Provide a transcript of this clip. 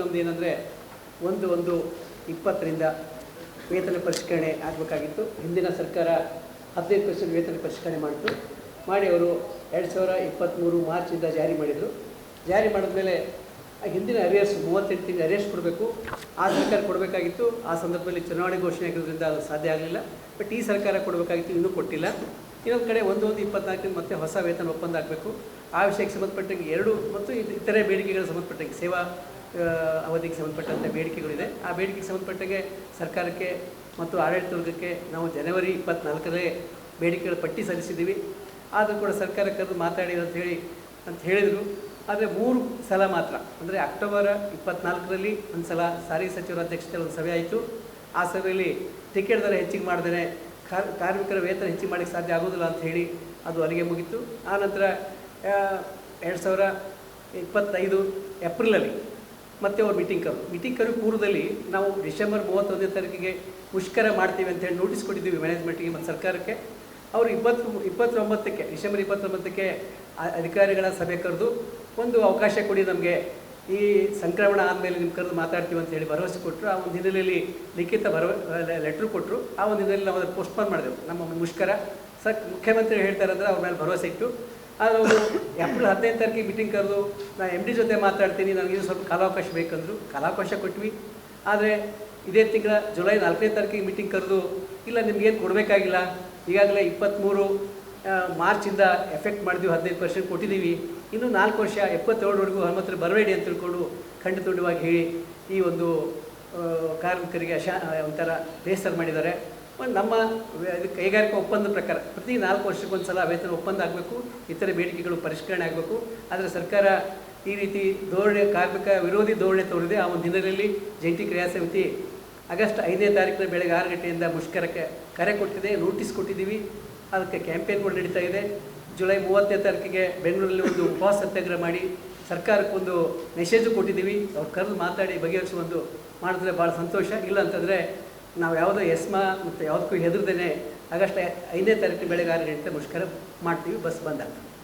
ನಮ್ದು ಏನಂದರೆ ಒಂದು ಒಂದು ಇಪ್ಪತ್ತರಿಂದ ವೇತನ ಪರಿಷ್ಕರಣೆ ಆಗಬೇಕಾಗಿತ್ತು. ಹಿಂದಿನ ಸರ್ಕಾರ ಹದಿನೈದು ಪರ್ಸೆಂಟ್ ವೇತನ ಪರಿಷ್ಕರಣೆ ಮಾಡಿತು. ಮಾಡಿ ಅವರು ಎರಡು ಸಾವಿರ ಇಪ್ಪತ್ತ್ಮೂರು ಮಾರ್ಚಿಂದ ಜಾರಿ ಮಾಡಿದರು. ಜಾರಿ ಮಾಡಿದ್ಮೇಲೆ ಹಿಂದಿನ ಅರಿಯರ್ಸ್ ಮೂವತ್ತೆಂಟು ತಿಂಗಳು ಅರಿಯರ್ಸ್ ಕೊಡಬೇಕು. ಆ ಸರ್ಕಾರ ಕೊಡಬೇಕಾಗಿತ್ತು. ಆ ಸಂದರ್ಭದಲ್ಲಿ ಚುನಾವಣೆ ಘೋಷಣೆ ಆಗಿರೋದ್ರಿಂದ ಅದು ಸಾಧ್ಯ ಆಗಲಿಲ್ಲ. ಬಟ್ ಈ ಸರ್ಕಾರ ಕೊಡಬೇಕಾಗಿತ್ತು, ಇನ್ನೂ ಕೊಟ್ಟಿಲ್ಲ. ಇನ್ನೊಂದು ಕಡೆ ಒಂದೊಂದು ಒಂದು ಇಪ್ಪತ್ನಾಲ್ಕರಿಂದ ಮತ್ತೆ ಹೊಸ ವೇತನ ಒಪ್ಪಂದ ಆಗಬೇಕು. ಆ ವಿಷಯಕ್ಕೆ ಸಂಬಂಧಪಟ್ಟಂಗೆ ಎರಡು ಮತ್ತು ಇತರೆ ಬೇಡಿಕೆಗಳಿಗೆ ಸಂಬಂಧಪಟ್ಟಂಗೆ ಸೇವಾ ಅವಧಿಗೆ ಸಂಬಂಧಪಟ್ಟಂಥ ಬೇಡಿಕೆಗಳಿದೆ. ಆ ಬೇಡಿಕೆಗೆ ಸಂಬಂಧಪಟ್ಟಂಗೆ ಸರ್ಕಾರಕ್ಕೆ ಮತ್ತು ಆಡಳಿತ ವರ್ಗಕ್ಕೆ ನಾವು ಜನವರಿ ಇಪ್ಪತ್ನಾಲ್ಕರೇ ಬೇಡಿಕೆಗಳ ಪಟ್ಟಿ ಸಲ್ಲಿಸಿದ್ದೀವಿ. ಆದರೂ ಕೂಡ ಸರ್ಕಾರ ಕರೆದು ಮಾತಾಡಿ ಅಂತ ಹೇಳಿ, ಅಂತ ಹೇಳಿದರು. ಆದರೆ ಮೂರು ಸಲ ಮಾತ್ರ, ಅಂದರೆ ಅಕ್ಟೋಬರ್ ಇಪ್ಪತ್ನಾಲ್ಕರಲ್ಲಿ ಒಂದು ಸಲ ಸಾರಿಗೆ ಸಚಿವರ ಅಧ್ಯಕ್ಷತೆಯಲ್ಲಿ ಒಂದು ಸಭೆ ಆಯಿತು. ಆ ಸಭೆಯಲ್ಲಿ ಟಿಕೆಟ್ ದರ ಹೆಚ್ಚಿಗೆ ಮಾಡಿದರೆ ಕಾರ್ಮಿಕರ ವೇತನ ಹೆಚ್ಚಿಗೆ ಮಾಡಲಿಕ್ಕೆ ಸಾಧ್ಯ ಆಗೋದಿಲ್ಲ ಅಂತ ಹೇಳಿ ಅದು ಅಲ್ಲಿಗೆ ಮುಗೀತು. ಆನಂತರ ಎರಡು ಸಾವಿರ ಇಪ್ಪತ್ತೈದು ಏಪ್ರಿಲಲ್ಲಿ ಮತ್ತೆ ಅವ್ರು ಮೀಟಿಂಗ್ ಕರು. ಮೀಟಿಂಗ್ ಕರು ಪೂರ್ವದಲ್ಲಿ ನಾವು ಡಿಸೆಂಬರ್ ಮೂವತ್ತೊಂದನೇ ತಾರೀಕಿಗೆ ಮುಷ್ಕರ ಮಾಡ್ತೀವಿ ಅಂತ ಹೇಳಿ ನೋಟಿಸ್ ಕೊಟ್ಟಿದ್ದೀವಿ ಮ್ಯಾನೇಜ್ಮೆಂಟಿಗೆ ಮತ್ತು ಸರ್ಕಾರಕ್ಕೆ. ಅವರು ಇಪ್ಪತ್ತು, ಇಪ್ಪತ್ತೊಂಬತ್ತಕ್ಕೆ, ಡಿಸೆಂಬರ್ ಇಪ್ಪತ್ತೊಂಬತ್ತಕ್ಕೆ ಅಧಿಕಾರಿಗಳ ಸಭೆ ಕರೆದು ಒಂದು ಅವಕಾಶ ಕೊಡಿ ನಮಗೆ. ಈ ಸಂಕ್ರಮಣ ಆದಮೇಲೆ ನಿಮ್ಮ ಕರೆದು ಮಾತಾಡ್ತೀವಿ ಅಂತ ಹೇಳಿ ಭರವಸೆ ಕೊಟ್ಟರು ಆ ಒಂದು ಹಿನ್ನೆಲೆಯಲ್ಲಿ ಲಿಖಿತ ಭರವ ಲೆಟ್ರ್ ಕೊಟ್ಟರು ಆ ಒಂದು ಹಿನ್ನೆಲೆಯಲ್ಲಿ ನಾವು ಅದನ್ನು ಪೋಸ್ಟ್ಪೋನ್ ಮಾಡಿದೆವು. ನಮ್ಮ ಮುಷ್ಕರ. ಸರ್, ಮುಖ್ಯಮಂತ್ರಿ ಹೇಳ್ತಾರೆ ಅಂದರೆ ಅವ್ರ ಮೇಲೆ ಭರವಸೆ ಇಟ್ಟು ಆದರೆ ಅವರು ಏಪ್ರಿಲ್ ಹದಿನೈದು ತಾರೀಕಿಗೆ ಮೀಟಿಂಗ್ ಕರೆದು ನಾನು ಎಂ ಡಿ ಜೊತೆ ಮಾತಾಡ್ತೀನಿ, ನನಗೆ ಇನ್ನು ಸ್ವಲ್ಪ ಕಾಲಾವಕಾಶ ಬೇಕಂದ್ರು. ಕಾಲಾವಕಾಶ ಕೊಟ್ವಿ. ಆದರೆ ಇದೇ ತಿಂಗಳ ಜುಲೈ ನಾಲ್ಕನೇ ತಾರೀಕಿಗೆ ಮೀಟಿಂಗ್ ಕರೆದು, ಇಲ್ಲ ನಿಮ್ಗೇನು ಕೊಡಬೇಕಾಗಿಲ್ಲ? ಈಗಾಗಲೇ ಇಪ್ಪತ್ತ್ಮೂರು ಮಾರ್ಚಿಂದ ಎಫೆಕ್ಟ್ ಮಾಡಿದ್ವಿ, ಹದಿನೈದು ಪರ್ಸೆಂಟ್ ಕೊಟ್ಟಿದ್ದೀವಿ ಇನ್ನು ನಾಲ್ಕು ವರ್ಷ ಎಪ್ಪತ್ತೇಳರವರೆಗೂ ಹನುಮಂತರ ಬರಬೇಡಿ ಅಂತ ತಿಳ್ಕೊಂಡು ಖಂಡಿತವಾಗಿ ಹೇಳಿ ಈ ಒಂದು ಕಾರ್ಮಿಕರಿಗೆ ಅಶಾ ಒಂಥರ ಬೇಸರ ಮಾಡಿದ್ದಾರೆ. ಒಂದು ನಮ್ಮ ಕೈಗಾರಿಕಾ ಒಪ್ಪಂದ ಪ್ರಕಾರ ಪ್ರತಿ ನಾಲ್ಕು ವರ್ಷಕ್ಕೊಂದು ಸಲ ವೇತನ ಒಪ್ಪಂದ ಆಗಬೇಕು, ಇತರೆ ಬೇಡಿಕೆಗಳು ಪರಿಷ್ಕರಣೆ ಆಗಬೇಕು. ಆದರೆ ಸರ್ಕಾರ ಈ ರೀತಿ ಧೋರಣೆ, ಕಾರ್ಮಿಕ ವಿರೋಧಿ ಧೋರಣೆ ತೋರಿದೆ. ಆ ಒಂದು ದಿನದಲ್ಲಿ ಜಂಟಿ ಕ್ರಿಯಾ ಸಮಿತಿ ಆಗಸ್ಟ್ ಐದನೇ ತಾರೀಕಿನ ಬೆಳಗ್ಗೆ ಆರು ಗಂಟೆಯಿಂದ ಮುಷ್ಕರಕ್ಕೆ ಕರೆ ಕೊಟ್ಟಿದೆ, ನೋಟಿಸ್ ಕೊಟ್ಟಿದ್ದೀವಿ. ಅದಕ್ಕೆ ಕ್ಯಾಂಪೇನ್ಗಳು ನಡೀತಾ ಇದೆ. ಜುಲೈ ಮೂವತ್ತನೇ ತಾರೀಕಿಗೆ ಬೆಂಗಳೂರಲ್ಲಿ ಒಂದು ಉಪವಾಸ ಸತ್ಯಾಗ್ರಹ ಮಾಡಿ ಸರ್ಕಾರಕ್ಕೊಂದು ಮೆಸೇಜು ಕೊಟ್ಟಿದ್ದೀವಿ. ಅವ್ರು ಕರೆದು ಮಾತಾಡಿ ಬಗೆಹರಿಸುವ ಒಂದು ಮಾಡಿದ್ರೆ ಭಾಳ ಸಂತೋಷ. ಇಲ್ಲ ಅಂತಂದರೆ ನಾವು ಯಾವುದೋ ಎಸ್ಮಾ ಮತ್ತು ಯಾವುದಕ್ಕೂ ಹೆದರ್ದೇನೆ ಆಗಸ್ಟ್ ಐದನೇ ತಾರೀಕು ಬೆಳಗ್ಗೆ ಆರು ಗಂಟೆ ಮುಷ್ಕರ ಮಾಡ್ತೀವಿ, ಬಸ್ ಬಂದಾಗ